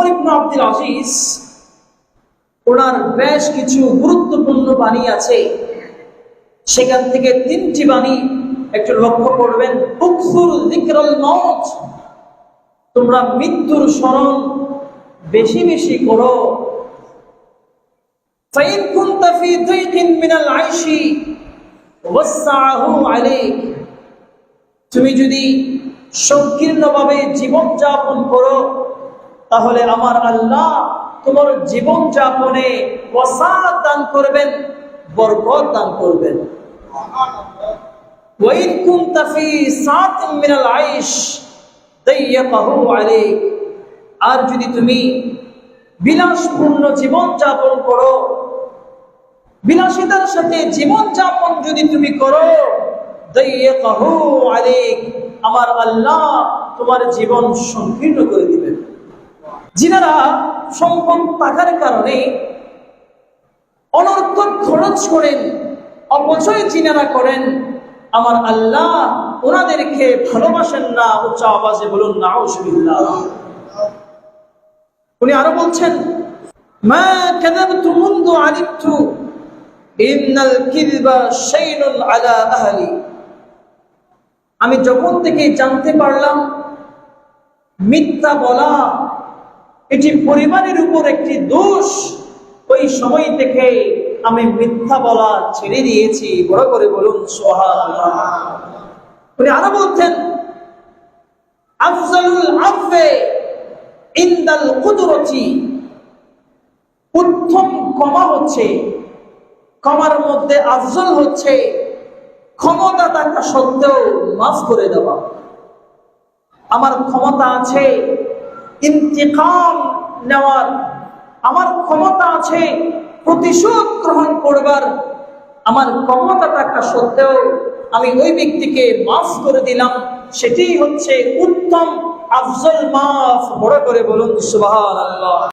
ওমর ইবনু আব্দুল আজিজ ওনার বেশ কিছু গুরুত্বপূর্ণ বাণী আছে। সেখান থেকে তিনটি বাণী একটু লক্ষ্য করবেন। তোমরা মৃত্যুর স্মরণ বেশি বেশি করো। ফাইন কুনতা ফি দাইকিন মিনাল আইশি ওয়াসআহু আলাইক, তুমি যদি সংকীর্ণভাবে জীবন যাপন করো তাহলে আমার আল্লাহ তোমার জীবন যাপনে ওয়াসাত দান করবেন, বরকত দান করবেন। আর যদি তুমি বিলাসপূর্ণ জীবন যাপন করো, বিলাসিতার সাথে জীবন যাপন যদি তুমি করো, দাইয়াকাহু আলাইক, আমার আল্লাহ তোমার জীবন সংকীর্ণ করে দিবেন। যিনারা সম্পদ থাকার কারণে অনর্থক খরচ করেন, অপচয় যিনারা করেন। আমার আল্লাহ ওনাদেরকে ভালোবাসেন না, উচ্চ আওয়াজে বলুন না অসুবিধা উনি আরও বলছেন আমি যখন থেকে জানতে পারলাম, মিথ্যা বলা এটি পরিবারের উপর একটি দোষ। ওই সময় থেকে আমি মিথ্যা বলা ছেড়ে দিয়েছি। বড় করে বলুন আরও বলছেন আফজালুল উত্তম ক্ষমা হচ্ছে, ক্ষমার মধ্যে আফজল হচ্ছে, ক্ষমতা থাকা সত্ত্বেও মাফ করে দেওয়া। আমার ক্ষমতা আছে ইন্তিকাম নেওয়ার। আমার ক্ষমতা আছে, প্রতিশোধ গ্রহণ করবার। আমার ক্ষমতা থাকা সত্ত্বেও আমি ওই ব্যক্তিকে মাফ করে দিলাম। সেটি হচ্ছে উত্তম আফজল মাফ। বড় করে বলুন, সুবহানাল্লাহ।